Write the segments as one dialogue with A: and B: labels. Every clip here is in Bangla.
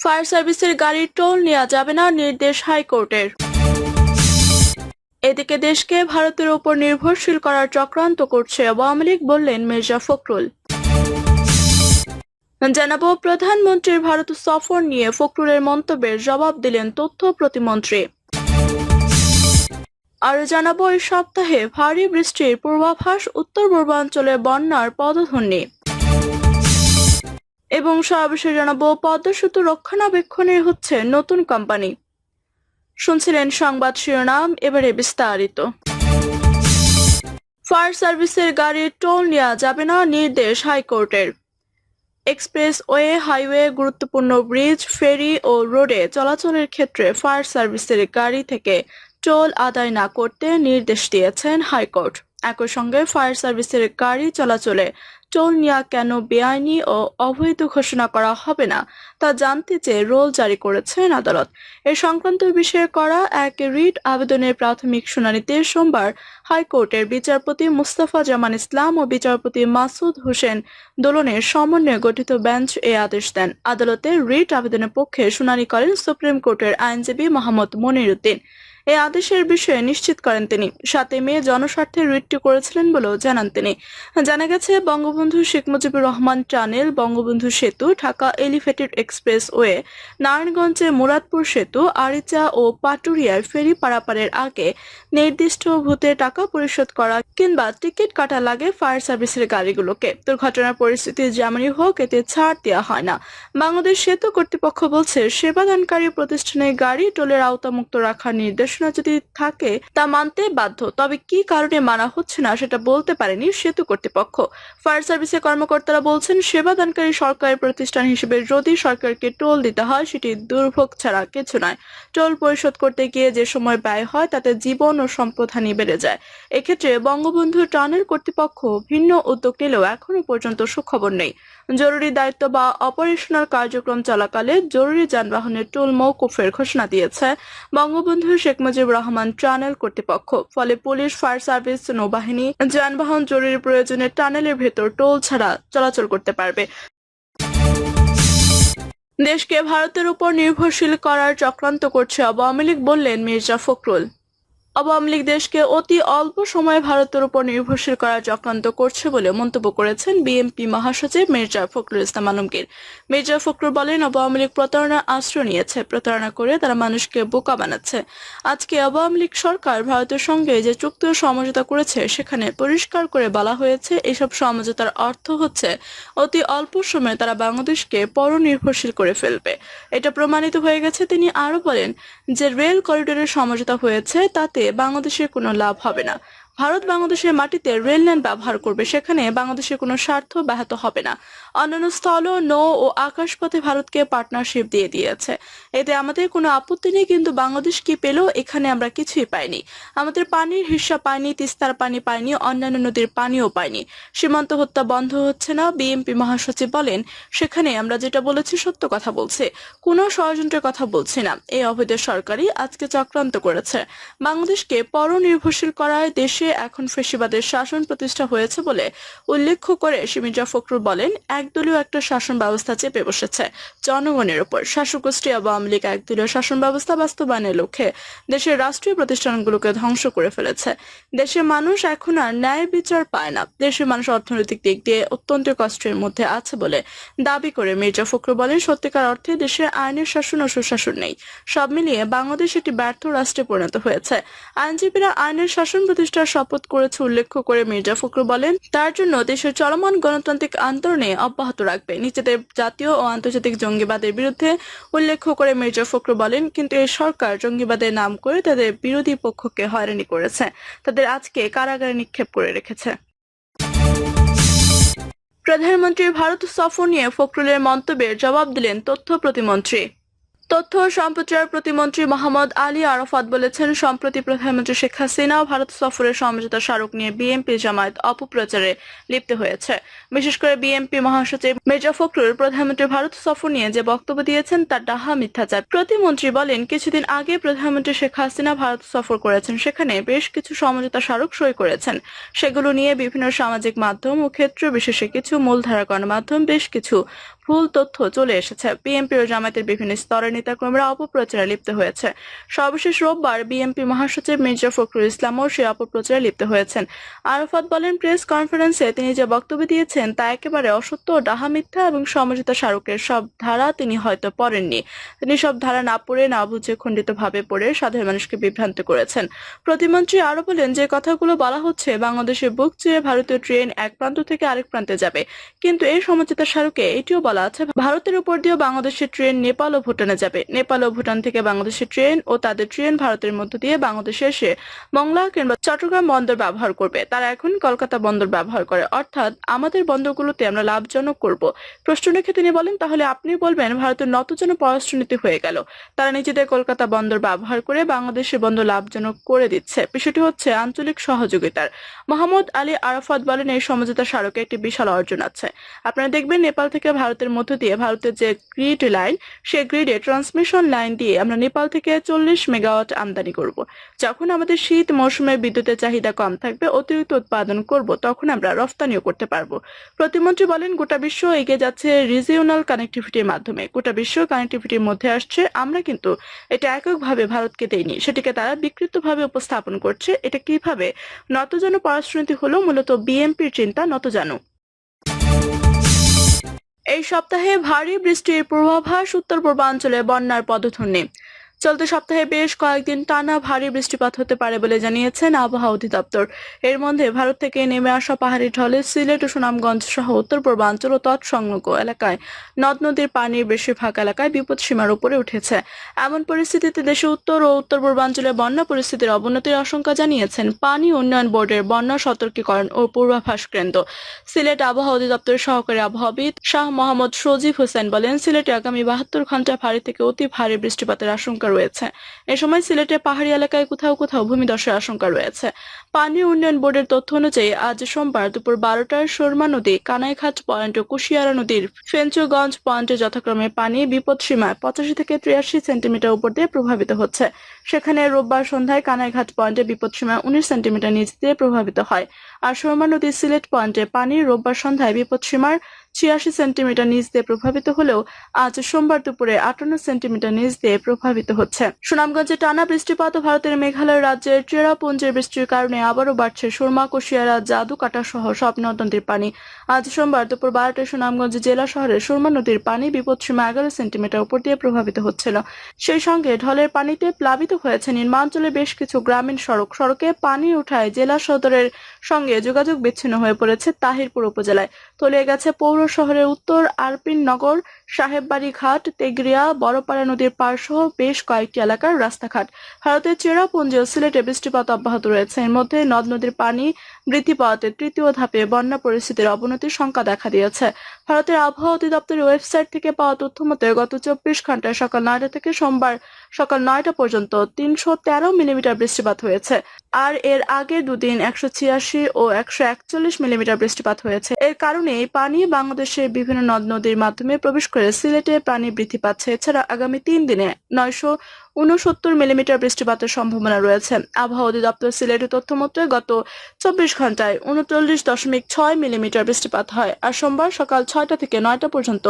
A: ফায়ার সার্ভিসের গাড়ির টোল নেওয়া যাবে না, নির্দেশ হাইকোর্টের। এদিকে দেশকে ভারতের উপর নির্ভরশীল করার চক্রান্ত করছে আওয়ামী লীগ, বললেন মির্জা ফখরুল। জানাব, প্রধানমন্ত্রীর ভারত সফর নিয়ে ফখরুলের মন্তব্যের জবাব দিলেন তথ্য প্রতিমন্ত্রী। আর জানাব, এই সপ্তাহে ভারী বৃষ্টির পূর্বাভাস উত্তর পূর্বাঞ্চলে বন্যার পদধ্বনি এবং সর্বশেষ জানাব পদ্মা সেতু রক্ষণাবেক্ষণে হচ্ছে নতুন কোম্পানি। শুনছিলেন সংবাদ শিরোনাম, এবারে বিস্তারিত। ফায়ার সার্ভিসের গাড়ির টোল নেওয়া যাবে না, নির্দেশ হাইকোর্টের। এক্সপ্রেস ওয়ে হাইওয়ে, গুরুত্বপূর্ণ ব্রিজ, ফেরি ও রোডে চলাচলের ক্ষেত্রে ফায়ার সার্ভিসের গাড়ি থেকে টোল আদায় না করতে নির্দেশ দিয়েছেন হাইকোর্ট। একই সঙ্গে ফায়ার সার্ভিসের গাড়ি চলাচলে টোল নেওয়া কেন বেআইনি ও অবৈধ ঘোষণা করা হবে না তা জানতে চেয়ে রোল জারি করেছেন আদালত। এ সংক্রান্ত বিষয়ে করা এক রিট আবেদনের প্রাথমিক শুনানিতে সোমবার হাইকোর্টের বিচারপতি মুস্তাফা জামান ইসলাম ও বিচারপতি মাসুদ হোসেন দোলনের সমন্বয়ে গঠিত বেঞ্চ এ আদেশ দেন। আদালতে রিট আবেদনের পক্ষে শুনানি করেন সুপ্রিম কোর্টের আইনজীবী মোহাম্মদ মনির উদ্দিন এই আদেশের বিষয়ে নিশ্চিত করেন তিনি। সাথে মে জনস্বার্থে রিটটি করেছিলেন বলেও জানান তিনি। জানা গেছে, বঙ্গবন্ধু শেখ মুজিবুর রহমান টানেল, বঙ্গবন্ধু সেতু, ঢাকা এলিভেটেড এক্সপ্রেস ওয়ে নারায়ণগঞ্জে মুরাদপুর সেতু, আরিচা ও পাটুরিয়ায় ফেরি পারাপারের আগে নির্দিষ্ট ভূতে টাকা পরিশোধ করা কিংবা টিকিট কাটা লাগে ফায়ার সার্ভিসের গাড়িগুলোকে। দুর্ঘটনার পরিস্থিতি যেমনই হোক, এতে ছাড় দেওয়া হয় না। বাংলাদেশ সেতু কর্তৃপক্ষ বলছে, সেবাদানকারী প্রতিষ্ঠানের গাড়ি টোলের আওতামুক্ত রাখার নির্দেশনা যদি থাকে তা মানতে বাধ্য, তবে কি কারণে মানা হচ্ছে না সেটা বলতে পারেনি সেতু কর্তৃপক্ষ। ফায়ার সার্ভিসের কর্মকর্তারা বলছেন সেবাদানকারী সরকারি প্রতিষ্ঠান হিসেবে যদি সরকারকে টোল দিতে হয়, সেটি দুর্ভোগ ছাড়া কিছু নয়। টোল পরিশোধ করতে গিয়ে যে সময় ব্যয় হয়, তাতে জীবন ও সম্পদহানি বেড়ে যায়। এক্ষেত্রে বঙ্গবন্ধু টানেল কর্তৃপক্ষ ভিন্ন উদ্যোগ নিলেও এখনও পর্যন্ত সুখবর নেই। জরুরি দায়িত্ব বা অপারেশনাল কার্যক্রম চলাকালে জরুরি যানবাহনের টোল মৌকুফের ঘোষণা দিয়েছে বঙ্গবন্ধু শেখ মুজিবুর রহমান টানেল কর্তৃপক্ষ। ফলে পুলিশ, ফায়ার সার্ভিস, নৌবাহিনী, যানবাহন জরুরি প্রয়োজনে টানেলের ভেতর টোল ছাড়া চলাচল করতে পারবে। দেশকে ভারতের উপর নির্ভরশীল করার চক্রান্ত করছে আওয়ামী লীগ বললেন মির্জা ফখরুল। আওয়ামী লীগ দেশকে অতি অল্প সময়ে ভারতের উপর নির্ভরশীল করার চক্রান্ত করছে বলে মন্তব্য করেছেন বিএনপি মহাসচিব মির্জা ফখরুল ইসলাম আলমগীর। মির্জা ফখরুল বলেন, আওয়ামী লীগ প্রতারণার আশ্রয় নিয়েছে। প্রতারণা করে তারা মানুষকে বোকা বানাচ্ছে। আজকে আওয়ামী লীগ সরকার ভারতের সঙ্গে যে চুক্তি ও সমঝোতা করেছে, সেখানে পরিষ্কার করে বলা হয়েছে, এসব সমঝোতার অর্থ হচ্ছে অতি অল্প সময়ে তারা বাংলাদেশকে পরনির্ভরশীল করে ফেলবে। এটা প্রমাণিত হয়ে গেছে, তিনি আরও বলেন, যে রেল করিডোরের সমঝোতা হয়েছে, তাতে বাংলাদেশের কোনো লাভ হবে না। ভারত বাংলাদেশের মাটিতে রেল লাইন ব্যবহার করবে, সেখানে বাংলাদেশের কোনো স্বার্থ ব্যাহত হবে না। অন্যান্য স্থল, নৌ ও আকাশপথে ভারতকে পার্টনারশিপ দিয়ে দিয়েছে। এতে আমাদের কোনো আপত্তি নেই, কিন্তু বাংলাদেশ কি পেল এখানে আমরা কিছুই পাইনি। আমাদের পানির হিস্সা পাইনি, তিস্তার পানি পাইনি, অন্যান্য নদীর পানিও পাইনি। সীমান্ত হত্যা বন্ধ হচ্ছে না, বিএনপি মহাসচিব বলেন, সেখানে আমরা যেটা বলেছি সত্য কথা বলছে, কোনো ষড়যন্ত্রের কথা বলছি না। এই অবৈধ সরকারই আজকে চক্রান্ত করেছে। বাংলাদেশকে পরনির্ভরশীল করায় দেশে এখন ফেসিবাদের শাসন প্রতিষ্ঠা হয়েছে বলে উল্লেখ করে মির্জা ফখরুল বলেন, একদলীয় একটা শাসন ব্যবস্থা চেপে বসেছে। জনগণের উপর শাসক গোষ্ঠী আওয়ামী লীগ একদলীয় শাসন ব্যবস্থা বাস্তবায়নের লক্ষ্যে দেশের রাষ্ট্রীয় প্রতিষ্ঠানগুলোকে ধ্বংস করে ফেলেছে। দেশের মানুষ এখন আর ন্যায় বিচার পায় না। দেশের মানুষ অর্থনৈতিক দিক দিয়ে অত্যন্ত কষ্টের মধ্যে আছে বলে দাবি করে মির্জা ফখরুল বলেন, সত্যিকার অর্থে দেশে আইনের শাসন ও সুশাসন নেই। সব মিলিয়ে বাংলাদেশ একটি ব্যর্থ রাষ্ট্রে পরিণত হয়েছে। আইনজীবীরা আইনের শাসন প্রতিষ্ঠার শপথ করেছে উল্লেখ করে মির্জা ফখরুল বলেন, তার জন্য দেশের চলমান গণতান্ত্রিক আন্দোলনে অব্যাহত রাখবে। নিজেদের জাতীয় ও আন্তর্জাতিক জঙ্গিবাদের বিরুদ্ধে উল্লেখ করে মির্জা ফখরুল বলেন, কিন্তু এই সরকার জঙ্গিবাদের নাম করে তাদের বিরোধী পক্ষকে হয়রানি করেছে। তাদের আজকে কারাগারে নিক্ষেপ করে রেখেছে। প্রধানমন্ত্রীর ভারত সফর নিয়ে ফখরুলের মন্তব্যের জবাব দিলেন তথ্য প্রতিমন্ত্রী। তথ্য ও সম্প্রচার প্রতিমন্ত্রী মোহাম্মদ আলী আরাফাত বলেছেন, সম্প্রতি প্রধানমন্ত্রী শেখ হাসিনা ভারত সফরের সমঝোতা স্মারক নিয়ে বিএনপি জামায়াত অপপ্রচারে লিপ্ত হয়েছে। বিশেষ করে বিএনপি মহাসচিব মির্জা ফখরুল প্রধানমন্ত্রী ভারত সফর নিয়ে যে বক্তব্য দিয়েছেন, তা ডাহা মিথ্যাচার। প্রতিমন্ত্রী বলেন, কিছুদিন আগে প্রধানমন্ত্রী শেখ হাসিনা ভারত সফর করেছেন, সেখানে বেশ কিছু সমঝোতা স্মারক সই করেছেন। সেগুলো নিয়ে বিভিন্ন সামাজিক মাধ্যম ও ক্ষেত্র বিশেষে কিছু মূলধারা গণমাধ্যম বেশ কিছু ভুল তথ্য চলে এসেছে। বিএনপি ও জামায়াতের বিভিন্ন স্তরের নেতাকর্মীরা অপপ্রচারে লিপ্ত হয়েছে। সর্বশেষ রোববার বিএনপি মহাসচিব মির্জা ফখরুল ইসলামও সে অপপ্রচারে লিপ্ত হয়েছেন। আরফাত বলেন, প্রেস কনফারেন্সে তিনি যে বক্তব্য দিয়েছেন তা একেবারে অসত্য, ডাহা মিথ্যা এবং সমঝোতা স্মারকের সব ধারা তিনি হয়তো পড়েননি। তিনি সব ধারা না পড়ে, না বুঝে খণ্ডিতভাবে পড়ে সাধারণ মানুষকে বিভ্রান্ত করেছেন। প্রতিমন্ত্রী আরও বলেন, যে কথাগুলো বলা হচ্ছে, বাংলাদেশের বুক চেয়ে ভারতীয় ট্রেন এক প্রান্ত থেকে আরেক প্রান্তে যাবে। কিন্তু এই সমঝোতা স্মারকে এটিও বলা আছে। ভারতের উপর দিয়েও বাংলাদেশের ট্রেন নেপাল ও ভুটানে যাবে। নেপাল ও ভুটান থেকে বাংলাদেশের ট্রেন ও তাদের ট্রেন ভারতের মধ্য দিয়ে বাংলাদেশে এসে মংলা কিংবা চট্টগ্রাম বন্দর ব্যবহার করবে। তারা এখন কলকাতা বন্দর ব্যবহার করে। অর্থাৎ আমাদের বন্দরগুলোতে আমরা লাভজনক করব। প্রশ্ন রেখে তিনি বলেন, তাহলে আপনি বলবেন ভারতের নতজন পররাষ্ট্রনীতি হয়ে গেল। তারা নিজেদের কলকাতা বন্দর ব্যবহার করে বাংলাদেশের বন্দর লাভজনক করে দিচ্ছে। বিষয়টি হচ্ছে আঞ্চলিক সহযোগিতার। মোহাম্মদ আলী আরাফাত বলেন, এই সমঝোতা স্মারকে একটি বিশাল অর্জন আছে। আপনারা দেখবেন, নেপাল থেকে ভারতের মধ্য দিয়ে ভারতের যে গ্রিড লাইন সেই গ্রিডে ট্রান্সমিশন লাইন দিয়ে আমরা নেপাল থেকে চল্লিশ মেগাওয়াট আমদানি করব। যখন আমাদের শীত মৌসুমে বিদ্যুতের চাহিদা কম থাকবে, অতিরিক্ত উৎপাদন করব, তখন আমরা রফতানিও করতে পারব। প্রতিমন্ত্রী বলেন, গোটা বিশ্ব এগিয়ে যাচ্ছে রিজিওনাল কানেক্টিভিটির মাধ্যমে। গোটা বিশ্ব কানেক্টিভিটির মধ্যে আসছে, আমরা কিন্তু এটা এককভাবে ভারতকে দেইনি। সেটিকে তারা বিকৃতভাবে উপস্থাপন করছে। এটা কীভাবে? নতজানু পররাষ্ট্রনীতি হলো মূলত বিএনপির চিন্তা নতজানু এই সপ্তাহে ভারী বৃষ্টির পূর্বাভাস উত্তর পূর্বাঞ্চলে বন্যার পদধ্বনি চলতি সপ্তাহে বেশ কয়েকদিন টানা ভারী বৃষ্টিপাত হতে পারে বলে জানিয়েছেন আবহাওয়া অধিদপ্তর। এর মধ্যে ভারত থেকে নেমে আসা পাহাড়ি ঢলে সিলেট ও সুনামগঞ্জ সহ উত্তর পূর্বাঞ্চল ও তৎসংলগ্ন এলাকায় নদ নদীর পানির বেশিরভাগ এলাকায় বিপদ সীমার উপরে উঠেছে। এমন পরিস্থিতিতে দেশে উত্তর ও উত্তর পূর্বাঞ্চলে বন্যা পরিস্থিতির অবনতির আশঙ্কা জানিয়েছেন পানি উন্নয়ন বোর্ডের বন্যা সতর্কীকরণ ও পূর্বাভাস কেন্দ্র। সিলেট আবহাওয়া অধিদপ্তরের সহকারী আবহাওয়াবিদ শাহ মোহাম্মদ সজিব হোসেন বলেন, সিলেটে আগামী বাহাত্তর ঘণ্টা ভারী থেকে অতি ভারী বৃষ্টিপাতের আশঙ্কা রয়েছে। এ সময় সিলেটের পাহাড়ি এলাকায় কোথাও কোথাও ভূমিধসের আশঙ্কা রয়েছে। পানি উন্নয়ন বোর্ডের তথ্য অনুযায়ী, আজ সোমবার দুপুর বারোটার সুরমা নদী, কানাইঘাট পয়েন্ট ও কুশিয়ারা নদীর ফেঞ্চুগঞ্জ পয়েন্টে যথাক্রমে পানি বিপদ সীমায় পঁচাশি থেকে ত্রিয়াশি সেন্টিমিটার উপর দিয়ে প্রভাবিত হচ্ছে। সেখানে রোববার সন্ধ্যায় কানাইঘাট পয়েন্টে বিপদ সীমায় উনিশ সেন্টিমিটার নিচ দিয়ে প্রভাবিত হয়। আর সুরমা নদীর সিলেট পয়েন্টে পানি রোববার সন্ধ্যায় বিপদ সীমার ছিয়াশি সেন্টিমিটার নিচ দিয়ে প্রভাবিত হলেও আজ সোমবার দুপুরে আটান্ন সেন্টিমিটার নিচ দিয়ে প্রভাবিত হচ্ছে। সুনামগঞ্জে টানা বৃষ্টিপাত, ভারতের মেঘালয় রাজ্যের চেরাপুঞ্জের বৃষ্টির কারণে আবারও বাড়ছে সুরমা, কুশিয়ারা, জাদুকাটা সহ সব নদ নদীর পানি। আজ সোমবার দুপুর বারোটায় সুনামগঞ্জ জেলা শহরে সুরমা নদীর পানি বিপদসীমা এগারো সেন্টিমিটার উপর দিয়ে প্রভাবিত হচ্ছিল। সেই সঙ্গে ঢলের পানিতে প্লাবিত হয়েছে নির্মাঞ্চলে বেশ কিছু গ্রামীণ সড়ক। সড়কে পানি উঠায় জেলা সদরের সঙ্গে যোগাযোগ বিচ্ছিন্ন হয়ে পড়েছে তাহিরপুর উপজেলায়। তলিয়ে গেছে পৌর শহরের উত্তর আরপিন নগর, সাহেববাড়ি ঘাট তেগরিয়া বড়পাড়া নদীর পার সহ বেশ কয়েকটি এলাকার রাস্তাঘাট। ভারতের চেরাপুঞ্জি ও সিলেটে বৃষ্টিপাত অব্যাহত রয়েছে। এর মধ্যে নদ, নদীর পানি বৃদ্ধি পাওয়াতে তৃতীয় ধাপে বন্যা পরিস্থিতির অবনতির শঙ্কা দেখা দিয়েছে। ভারতের আবহাওয়া অধিদপ্তরের ওয়েবসাইট থেকে পাওয়া তথ্য মতে, গত চব্বিশ ঘন্টায় সকাল নয়টা থেকে সোমবার সকাল নয়টা পর্যন্ত তিনশো তেরো মিলিমিটার বৃষ্টিপাত হয়েছে। আর এর আগে দুদিন একশো ছিয়াশি ও একশো একচল্লিশ মিলিমিটার বৃষ্টিপাত হয়েছে। এর কারণে পানি বাংলাদেশের বিভিন্ন নদ নদীর মাধ্যমে প্রবেশ করে সিলেটে পানি বৃদ্ধি পাচ্ছে। এছাড়া আগামী তিন দিনে নয়শো উনসত্তর মিলিমিটার বৃষ্টিপাতের সম্ভাবনা রয়েছে। আবহাওয়া অধিদপ্তর সিলেটের তথ্য মতে গত চব্বিশ ঘন্টায় উনচল্লিশ দশমিক ছয় মিলিমিটার বৃষ্টিপাত হয় আর সোমবার সকাল ছয়টা থেকে নয়টা পর্যন্ত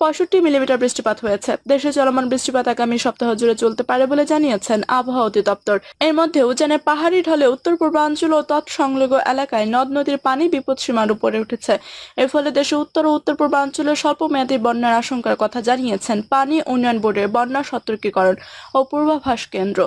A: পঁয়ষট্টি মিলিমিটার বৃষ্টিপাত হয়েছে। দেশে চলমান বৃষ্টিপাত আগামী সপ্তাহ জুড়ে চলতে পারে বলে জানিয়েছেন আবহাওয়া অধিদপ্তর। এর মধ্যে উজানের পাহাড়ি ঢলে উত্তর পূর্বাঞ্চল ও তৎসংলগ্ন এলাকায় নদ নদীর পানি বিপদ সীমার উপরে উঠেছে। এর ফলে দেশে উত্তর ও উত্তর পূর্বাঞ্চলে স্বল্প মেয়াদী বন্যার আশঙ্কার কথা জানিয়েছেন পানি উন্নয়ন বোর্ডের বন্যা সতর্কীকরণ ও পূর্বাভাস কেন্দ্র।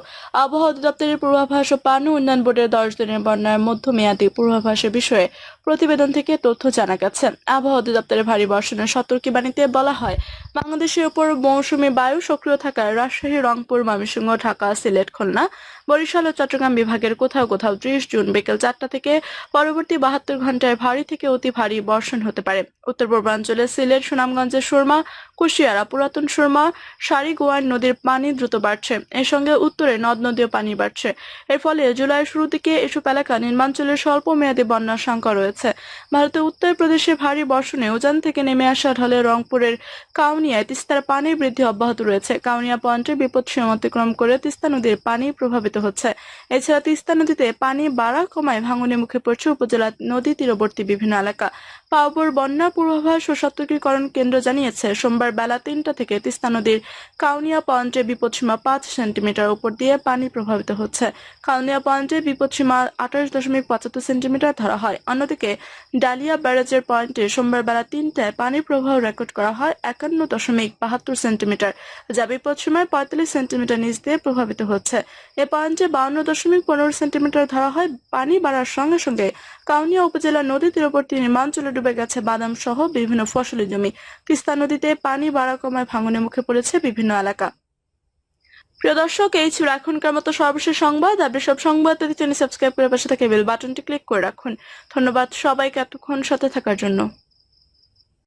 A: আবহাওয়া অধিদপ্তরের পূর্বাভাস ও পানি উন্নয়ন বোর্ডের দশ দিনের বন্যার মধ্যমেয়াদী পূর্বাভাসের বিষয়ে প্রতিবেদন থেকে তথ্য জানা গেছে। আবহাওয়া অধিদপ্তরের ভারী বর্ষণের সতর্কীবাণীতে বলা হয়, বাংলাদেশের উপর মৌসুমী বায়ু সক্রিয় থাকায় রাজশাহী, রংপুর, ময়মনসিংহ, ঢাকা, সিলেট, খুলনা বরিশাল ও চট্টগ্রাম বিভাগের কোথাও কোথাও ত্রিশ জুন বিকেল চারটা থেকে পরবর্তী বাহাত্তর ঘন্টায় ভারী থেকে অতি ভারী বর্ষণ হতে পারে। উত্তর পূর্বাঞ্চলে সিলেট সুনামগঞ্জের সুরমা, কুশিয়ারা, পুরাতন সুরমা, সারিগোয়ার নদীর পানি দ্রুত বাড়ছে। এর সঙ্গে উত্তরে নদ নদীও পানি বাড়ছে। এর ফলে জুলাইয়ের শুরু দিকে এসব এলাকা নির্মাঞ্চলের স্বল্প মেয়াদী বন্যার শঙ্কা রয়েছে। ভারতের উত্তর প্রদেশে ভারী বর্ষণে উজান থেকে নেমে আসা ঢলে রংপুরের কাউনিয়ায় তিস্তার পানির বৃদ্ধি অব্যাহত রয়েছে। কাউনিয়া পয়েন্টে বিপদ সীমা অতিক্রম করে তিস্তা নদীর পানি প্রভাবিত হচ্ছে। এছাড়া তিস্তা নদীতে পানি বাড়া কমায় ভাঙনের মুখে পড়ছে উপজেলার নদী তীরবর্তী বিভিন্ন এলাকা। পাওয়াপুর বন্যা পূর্বাভাস ও সতর্কীকরণ কেন্দ্র জানিয়েছে, সোমবার বেলা তিনটা থেকে তিস্তা নদীর কাউনিয়া পয়েন্টে বিপদসীমা পাঁচ সেন্টিমিটার উপর দিয়ে পানি প্রভাবিত হচ্ছে। কাউনিয়া পয়েন্টে বিপদসীমা আঠাশ দশমিক পঁচাত্তর সেন্টিমিটার ধরা হয়। অন্যদিকে, ডালিয়া ব্যারেজের পয়েন্টে সোমবার বেলা তিনটায় পানির প্রবাহ রেকর্ড করা হয় একান্ন দশমিক বাহাত্তর সেন্টিমিটার, যা বিপদসীমায় পঁয়তাল্লিশ সেন্টিমিটার নিচ দিয়ে প্রভাবিত হচ্ছে। এ পয়েন্টে বাউন্ন দশমিক পনেরো সেন্টিমিটার ধরা হয়। পানি বাড়ার সঙ্গে সঙ্গে কাউনিয়া উপজেলার নদী তীরবর্তী নির্মাঞ্চলে ডুবে গেছে বাদাম সহ বিভিন্ন ফসলি জমি। তিস্তা নদীতে পানি বাড়া কমায় ভাঙনের মুখে পড়েছে বিভিন্ন এলাকা। প্রিয় দর্শক, এই ছিল এখনকার মতো সর্বশেষ সংবাদ। আপনি সব সংবাদ পেতে চ্যানেল সাবস্ক্রাইব করে পাশে থেকে বেল বাটনটি ক্লিক করে রাখুন। ধন্যবাদ সবাইকে এতক্ষণ সাথে থাকার জন্য।